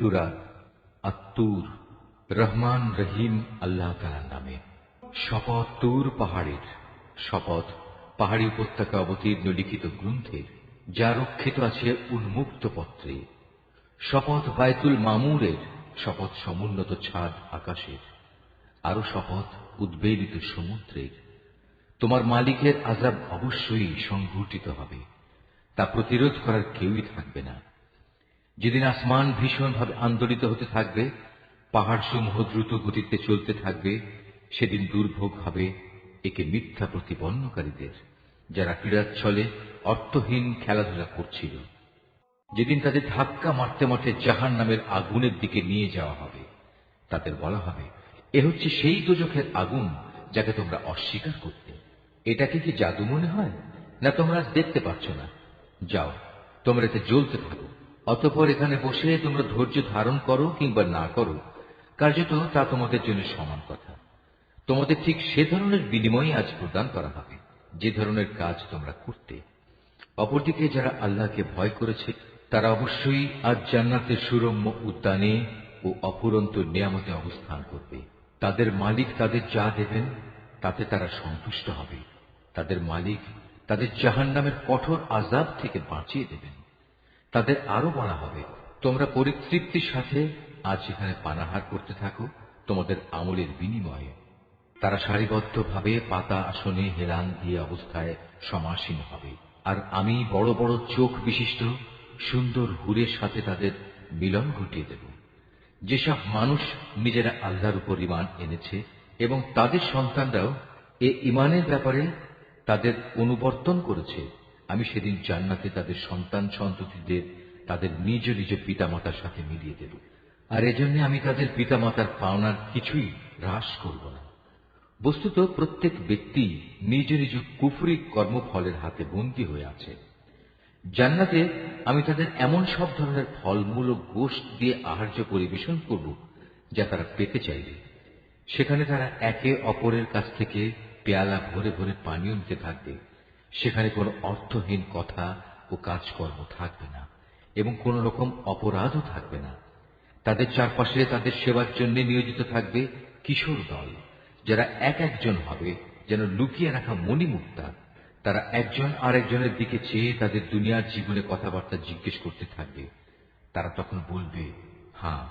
সুরা আত্তুর, রহমান রহিম আল্লাহ তালার নামে। শপথ তুর পাহাড়ের, শপথ পাহাড়ি উপত্যকা অবতীর্ণ লিখিত গ্রন্থের যা রক্ষিত আছে উন্মুক্ত পত্রে। শপথ বায়তুল মামুরের, শপথ সমুন্নত ছাদ আকাশের। আরও শপথ উদ্বেলিত সমুদ্রের। তোমার মালিকের আজাব অবশ্যই সংঘটিত হবে। তা প্রতিরোধ করার কেউই থাকবে না। যেদিন আসমান ভীষণভাবে আন্দোলিত হতে থাকবে পাহাড় সমূহ দ্রুত গতিতে চলতে থাকবে, সেদিন দুর্ভোগ হবে একে মিথ্যা প্রতিপন্নকারীদের, যারা ক্রীড়াচ্ছলে অর্থহীন খেলাধুলা করছিল। যেদিন তাদের ধাক্কা মারতে মারতে জাহান নামের আগুনের দিকে নিয়ে যাওয়া হবে, তাদের বলা হবে, এ হচ্ছে সেই দুজখের আগুন যাকে তোমরা অস্বীকার করতে। এটাকে কি জাদু মনে হয়? না তোমরা দেখতে পাচ্ছ না। যাও, তোমরা এতে জ্বলতে থাকো। অতঃপর এখানে বসে তোমরা ধৈর্য ধারণ করো কিংবা না করো, কার্যত তা তোমাদের জন্য সমান কথা। তোমাদের ঠিক সে ধরনের বিনিময় আজ প্রদান করা হবে, যে ধরনের কাজ তোমরা করতে। অপরদিকে যারা আল্লাহকে ভয় করেছে, তারা অবশ্যই আজ জান্নাতের সুরম্য উদ্যানে ও অফুরন্ত নিয়ামতে অবস্থান করবে। তাদের মালিক তাদের যা দেবেন, তাতে তারা সন্তুষ্ট হবে। তাদের মালিক তাদের জাহান নামের কঠোর আজাব থেকে বাঁচিয়ে দেবেন। তাদের আরও বলা হবে, তোমরা পরিতৃপ্তির সাথে আজ এখানে পানাহার করতে থাকো, তোমাদের আমলের বিনিময়ে। তারা সারিবদ্ধভাবে পাতা আসনে হেলান দিয়ে অবস্থায় সমাসীন হবে। আর আমি বড় বড় চোখ বিশিষ্ট, সুন্দর হুরের সাথে তাদের মিলন ঘটিয়ে দেব। যেসব মানুষ নিজেরা আল্লাহর উপর ইমান এনেছে এবং তাদের সন্তানরাও এ ইমানের ব্যাপারে তাদের অনুবর্তন করেছে আমি সেদিন জান্নাতে তাদের সন্তান সন্ততিদের, তাদের নিজ নিজ পিতামাতার সাথে মিলিয়ে দেব। আর এজন্য আমি তাদের পিতামাতার পাওনার কিছুই হ্রাস করব না। বস্তুত প্রত্যেক ব্যক্তি নিজ নিজ কুফরি কর্মফলের হাতে বন্দী হয়ে আছে। জান্নাতে আমি তাদের এমন সব ধরনের ফলমূল ও গোষ্ঠ দিয়ে আহার্য পরিবেশন করব, যা তারা পেতে চাইবে। সেখানে তারা একে অপরের কাছ থেকে পেয়ালা ভরে ভরে পানীয় নিতে থাকবে। সেখানে কোনো অর্থহীন কথা ও কাজকর্ম থাকবে না, এবং কোন রকম অপরাধও থাকবে না। তাদের চারপাশে তাদের সেবার জন্য নিয়োজিত থাকবে কিশোর দল, যারা এক একজন হবে, যেন লুকিয়ে রাখা মণিমুক্তা। তারা একজন আরেকজনের দিকে চেয়ে তাদের দুনিয়ার জীবনে কথাবার্তা জিজ্ঞেস করতে থাকবে। তারা তখন বলবে হ্যাঁ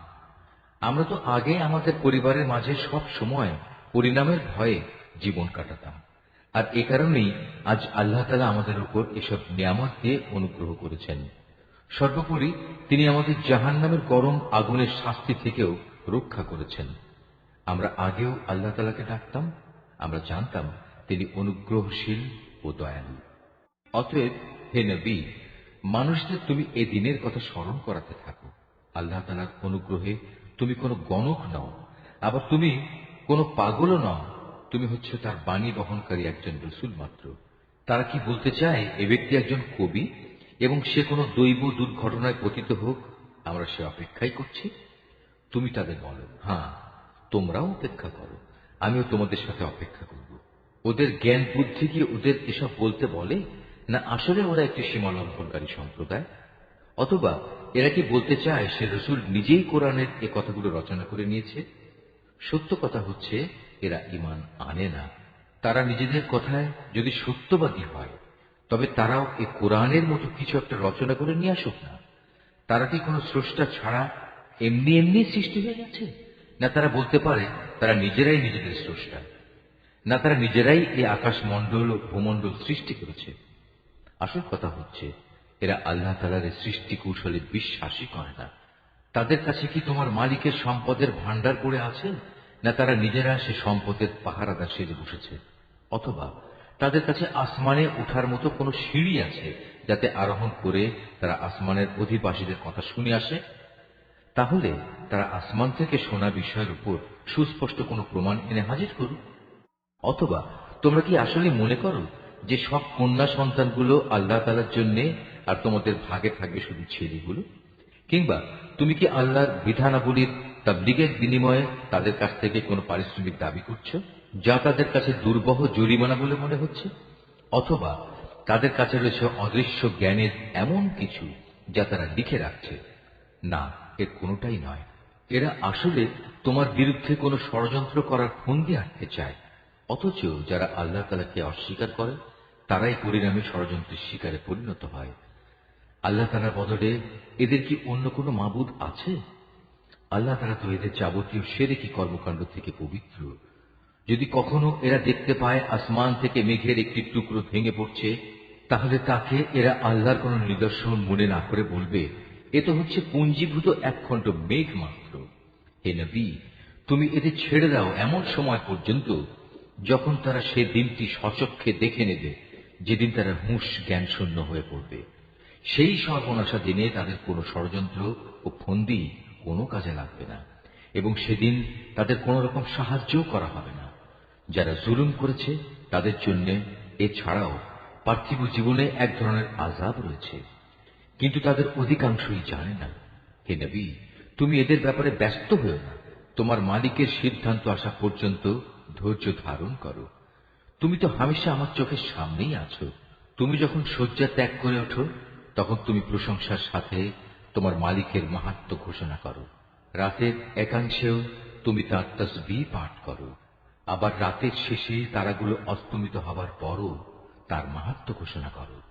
আমরা তো আগে আমাদের পরিবারের মাঝে সব সময় পরিণামের ভয়ে জীবন কাটাতাম। আর এ কারণেই আজ আল্লাহ তালা আমাদের উপর এসব নিয়ামত দিয়ে অনুগ্রহ করেছেন। সর্বোপরি তিনি আমাদের জাহান নামের গরম আগুনের শাস্তি থেকেও রক্ষা করেছেন। আমরা আগেও আল্লাহ তালাকে ডাকতাম, আমরা জানতাম তিনি অনুগ্রহশীল ও দয়ালু। অতএব হে নবী, মানুষদের তুমি এ দিনের কথা স্মরণ করাতে থাকো। আল্লাহ তালার অনুগ্রহে তুমি কোনো গণক নও, আবার তুমি কোনো পাগলও নও। তুমি হচ্ছে তার বাণী বহনকারী একজন রসুল মাত্র। তারা কি বলতে চায়, এ ব্যক্তি একজন কবি এবং সে কোনো দৈব দুর্ঘটনায় পতিত হোক, আমরা সে অপেক্ষাই করছি? তুমি তাদের বলো হ্যাঁ তোমরাও অপেক্ষা করো, আমিও তোমাদের সাথে অপেক্ষা করব। ওদের জ্ঞান বুদ্ধি কি ওদের এসব বলতে বলে, না আসলে ওরা একটি সীমা লঙ্ঘনকারী সম্প্রদায়? অথবা এরা কি বলতে চায়, সে রসুল নিজেই কোরআনের এ কথাগুলো রচনা করে নিয়েছে? সত্য কথা হচ্ছে এরা ইমান আনে না। তারা নিজেদের কথায় যদি সত্যবাদী হয়, তবে তারাও এ কোরআনের মতো কিছু একটা রচনা করে নিয়ে আসুক না। তারা কি কোনো স্রষ্টা ছাড়া এমনি এমনি সৃষ্টি হয়ে গেছে? না তারা বলতে পারে তারা নিজেরাই নিজেদের স্রষ্টা। না তারা নিজেরাই এই আকাশ মণ্ডল ও ভূমণ্ডল সৃষ্টি করেছে। আসল কথা হচ্ছে, এরা আল্লাহ তালার সৃষ্টি কৌশলে বিশ্বাসই করে না। তাদের কাছে কি তোমার মালিকের সম্পদের ভান্ডার করে আছে? না তারা নিজেরা সে সম্পদের পাহারাদার সেজে বসেছে, অথবা তাদের কাছে আসমানে ওঠার মতো কোনো সিঁড়ি আছে যাতে আরোহণ করে তারা আসমানের অধিবাসীদের কথা শুনে আসে? তাহলে তারা আসমান থেকে শোনা বিষয়ের উপর সুস্পষ্ট কোনো প্রমাণ এনে হাজির করুক? অথবা তোমরা কি আসলে মনে করো যে সব কন্যা সন্তানগুলো আল্লাহ তালার জন্যে আর তোমাদের ভাগে থাকবে শুধু ছেলেগুলো? কিংবা তুমি কি আল্লাহর বিধানাবলীর তাবলিগের বিনিময়ে তাদের কাছ থেকে কোনো পারিশ্রমিক দাবি করছ, যা তাদের কাছে দুর্বহ জরিমানা বলে মনে হচ্ছে? অথবা তাদের কাছে রয়েছে অদৃশ্য জ্ঞানের এমন কিছু যা তারা লিখে রাখছে? না, এর কোনোটাই নয়। এরা আসলে তোমার বিরুদ্ধে কোনো ষড়যন্ত্র করার ফন্দি আনতে চায়। অথচ যারা আল্লাহ তালাকে অস্বীকার করে, তারাই পরিণামে ষড়যন্ত্রের শিকারে পরিণত হয়। আল্লাহ তালার বদলে এদের কি অন্য কোনো মাবুদ আছে? আল্লাহ তারা তো এদের যাবতীয় সেরেকি কর্মকাণ্ড থেকে পবিত্র। যদি কখনো এরা দেখতে পায় আসমান থেকে মেঘের একটি টুকরো ভেঙে পড়ছে, তাহলে তাকে এরা আল্লাহর কোন নিদর্শন মনে না করে বলবে, এ তো হচ্ছে পুঞ্জীভূত এক খণ্ড মেঘ মাত্র। হে নবী, তুমি এদের ছেড়ে দাও এমন সময় পর্যন্ত যখন তারা সে দিনটি সচক্ষে দেখে নেবে, যেদিন তারা হুঁশ জ্ঞান শূন্য হয়ে পড়বে। সেই সর্বনাশা দিনে তাদের কোনো ষড়যন্ত্র ও ফন্দি কোনো কাজে লাগবে না, এবং সেদিন তাদের কোন রকম সাহায্যও করা হবে না। যারা জুলুম করেছে, তাদের জন্য এছাড়াও পার্থিব জীবনে এক ধরনের আজাব রয়েছে। কিন্তু তাদের অধিকাংশই জানে না, হে নবী, তুমি এদের ব্যাপারে ব্যস্ত হয়েও না। তোমার মালিকের সিদ্ধান্ত আসা পর্যন্ত ধৈর্য ধারণ করো। তুমি তো হামেশা আমার চোখের সামনেই আছো। তুমি যখন শয্যা ত্যাগ করে ওঠো, তখন তুমি প্রশংসার সাথে তোমার মালিকের মাহাত্ম ঘোষণা করো। রাতের একাংশেও তুমি তার তসবি পাঠ করো। আবার রাতের শেষে তারাগুলো অস্তমিত হবার পরও তার মাহাত্ম ঘোষণা করো।